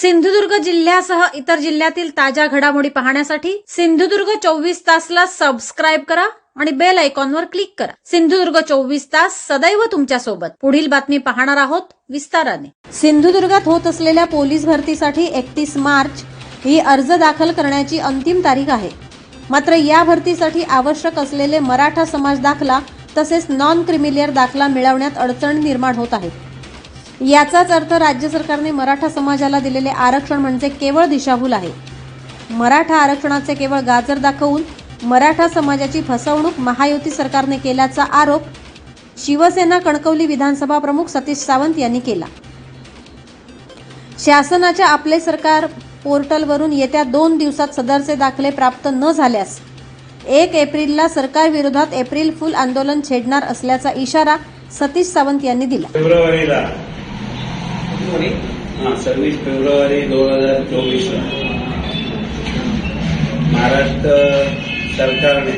सिंधुदुर्ग जिल्ह्यासह इतर जिल्ह्यातील ताज्या घडामोडी पाहण्यासाठी सिंधुदुर्ग चोवीस तासला सबस्क्राईब करा आणि बेल आयकॉनवर क्लिक करा. सिंधुदुर्ग चोवीस तास सदैव तुमच्यासोबत पुढील बातमी पाहणार आहोत विस्ताराने. सिंधुदुर्गात होत असलेल्या पोलीस भरतीसाठी एकतीस मार्च ही अर्ज दाखल करण्याची अंतिम तारीख आहे. मात्र या भरतीसाठी आवश्यक असलेले मराठा समाज दाखला तसेच नॉन क्रिमिलियर दाखला मिळवण्यात अडचण निर्माण होत आहे. याचाच अर्थ राज्य सरकारने मराठा समाजाला दिलेले आरक्षण म्हणजे केवळ दिशाभूल आहे. मराठा आरक्षणाचे केवळ गाजर दाखवून मराठा समाजाची फसवणूक महायुती सरकारने केल्याचा आरोप शिवसेना कणकवली विधानसभा प्रमुख सतीश सावंत यांनी केला. शासनाच्या आपले सरकार पोर्टलवरून येत्या दोन दिवसात सदरचे दाखले प्राप्त न झाल्यास एक एप्रिलला सरकार विरोधात एप्रिल फुल आंदोलन छेडणार असल्याचा इशारा सतीश सावंत यांनी दिला. फेब्रुवारीला सव्वीस फेब्रुवारी दोन हजार चोवीस महाराष्ट्र सरकारने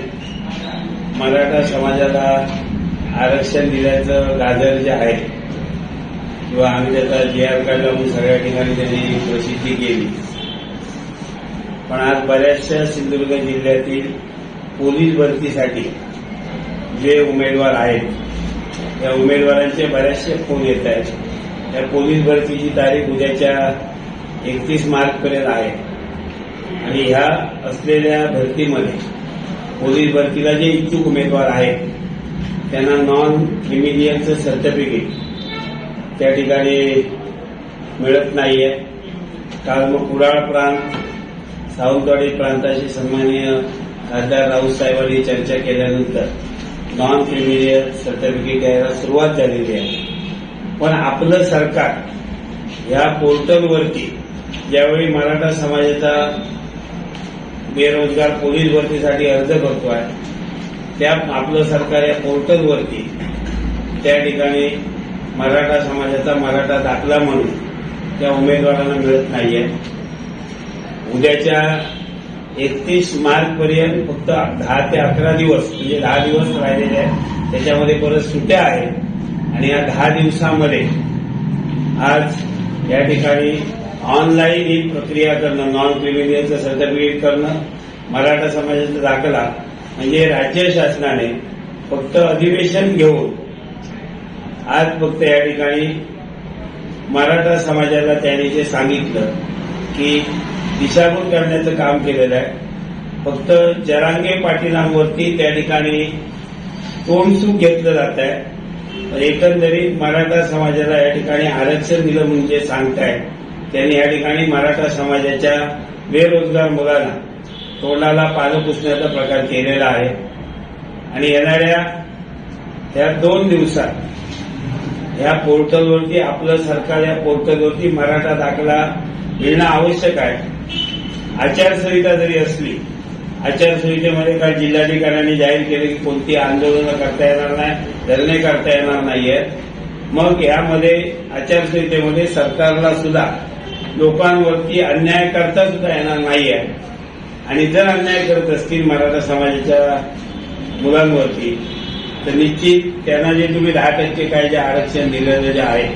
मराठा समाजाला आरक्षण दिल्याचं गाजर जे आहे किंवा आम्ही त्याचा जे आर काढला म्हणून सगळ्या ठिकाणी त्यांनी प्रसिद्धी केली. पण आज बऱ्याचशा सिंधुदुर्ग जिल्ह्यातील पोलीस भरतीसाठी जे उमेदवार आहेत त्या उमेदवारांचे बरेचसे फोन येत आहेत. या पोलीस भरतीची तारीख उद्याच्या एकतीस मार्च पर्यंत आहे. आणि ह्या असलेल्या भरतीमध्ये पोलीस भरतीला जे इच्छुक उमेदवार आहेत त्यांना नॉन क्रिमिनियलचं सर्टिफिकेट त्या ठिकाणी मिळत नाहीये. काल मग कुडाळ प्रांत सावंतवाडी प्रांताशी सन्माननीय खासदार राऊत साहेबांनी चर्चा केल्यानंतर नॉन क्रिमिनियल सर्टिफिकेट द्यायला सुरुवात झालेली आहे. पण आपलं सरकार या पोर्टलवरती ज्यावेळी मराठा समाजाचा बेरोजगार पोलीस भरतीसाठी अर्ज आहे त्या आपलं सरकार या पोर्टलवरती त्या ठिकाणी मराठा समाजाचा मराठा दाखला म्हणून त्या उमेदवारांना मिळत नाहीये. उद्याच्या एकतीस मार्च पर्यंत फक्त दहा ते अकरा दिवस म्हणजे दहा दिवस राहिलेले आहेत त्याच्यामध्ये परत सुट्या आहेत. आणि या दहा दिवसामध्ये आज या ठिकाणी ऑनलाईन ही प्रक्रिया करणं नॉन क्रिमिलियनचं सर्टिफिकेट करणं मराठा समाजाचा दाखला म्हणजे राज्य शासनाने फक्त अधिवेशन घेऊन आज फक्त या ठिकाणी मराठा समाजाला त्यांनी जे सांगितलं की दिशाभूल करण्याचं काम केलेलं आहे. फक्त जरांगे पाटीलांवरती त्या ठिकाणी तोंडसूक घेतलं जात आहे. एकंदरीत मराठा समाजाला या ठिकाणी आरक्षण दिलं म्हणजे सांगताय त्यांनी या ठिकाणी मराठा समाजाच्या बेरोजगार मुलांना तोंडाला पानं पुसण्याचा प्रकार केलेला आहे. आणि येणाऱ्या त्या दोन दिवसात या पोर्टलवरती आपलं सरकार या पोर्टलवरती मराठा दाखला मिळणं आवश्यक आहे. आचारसंहिता जरी असली आचारसंहितेमध्ये काल जिल्हाधिकाऱ्यांनी जाहीर केले की कोणती आंदोलनं करता येणार नाही धरणे करता येणार नाहीयेत मग यामध्ये आचारसंहितेमध्ये सरकारला सुद्धा लोकांवरती अन्याय करता सुद्धा येणार नाहीये. आणि जर अन्याय करत असतील मराठा समाजाच्या मुलांवरती तर निश्चित त्यांना जे तुम्ही दहा टक्के काय जे आरक्षण दिलेलं जे आहे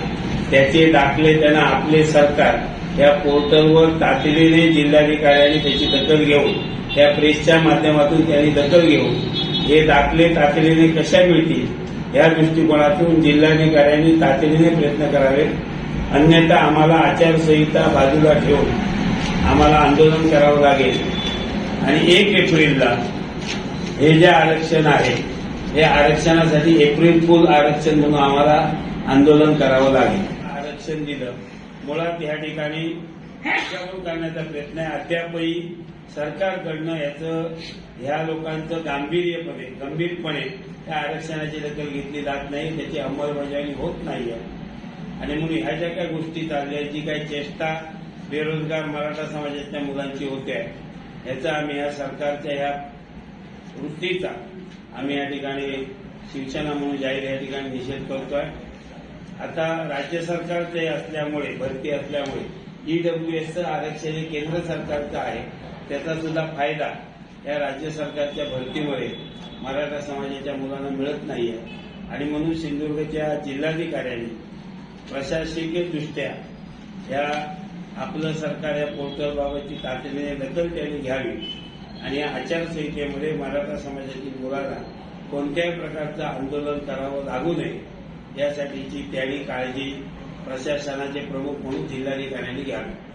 त्याचे दाखले त्यांना आपले सरकार या पोर्टलवर तातडीने जिल्हाधिकाऱ्यांनी त्याची दखल घेऊन त्या प्रेसच्या माध्यमातून त्यांनी दखल घेऊन हे दाखले तातडीने कशा मिळतील या दृष्टिकोनातून जिल्हाधिकाऱ्यांनी तातडीने प्रयत्न करावे अन्यथा आम्हाला आचारसंहिता बाजूला ठेवून आम्हाला आंदोलन करावं लागेल. आणि एक एप्रिलला हे जे आरक्षण आहे हे आरक्षणासाठी एप्रिल फुल आरक्षण म्हणून आम्हाला आंदोलन करावं लागेल. आरक्षण दिलं. मुळात या ठिकाणी करण्याचा प्रयत्न आहे. अद्यापही सरकारकडनं याचं ह्या लोकांचं गांभीर्यपणे गंभीरपणे त्या आरक्षणाची दखल घेतली जात नाही. त्याची अंमलबजावणी होत नाहीये आणि म्हणून ह्या ज्या काही गोष्टी चालल्या जी काही चेष्टा बेरोजगार मराठा समाजाच्या मुलांची होते आहे याचा आम्ही या सरकारच्या ह्या वृत्तीचा आम्ही या ठिकाणी शिवसेना म्हणून जाहीर या ठिकाणी निषेध करतोय. आता राज्य सरकारचे असल्यामुळे भरती असल्यामुळे ईडब्ल्यूएसचं आरक्षण हे केंद्र सरकारचं आहे. त्याचा सुद्धा फायदा या राज्य सरकारच्या भरतीमुळे मराठा समाजाच्या मुलांना मिळत नाहीये. आणि म्हणून सिंधुदुर्गच्या जिल्हाधिकाऱ्यांनी प्रशासकीयदृष्ट्या या आपलं सरकार या पोर्टलबाबतची तातडीने दखल त्यांनी घ्यावी आणि या आचारसंहितेमध्ये मराठा समाजातील मुलांना कोणत्याही प्रकारचं आंदोलन करावं लागू नये. यासाठीची त्यावेळी काळजी प्रशासनाचे प्रमुख म्हणून जिल्हाधिकाऱ्यांनी घ्यावी.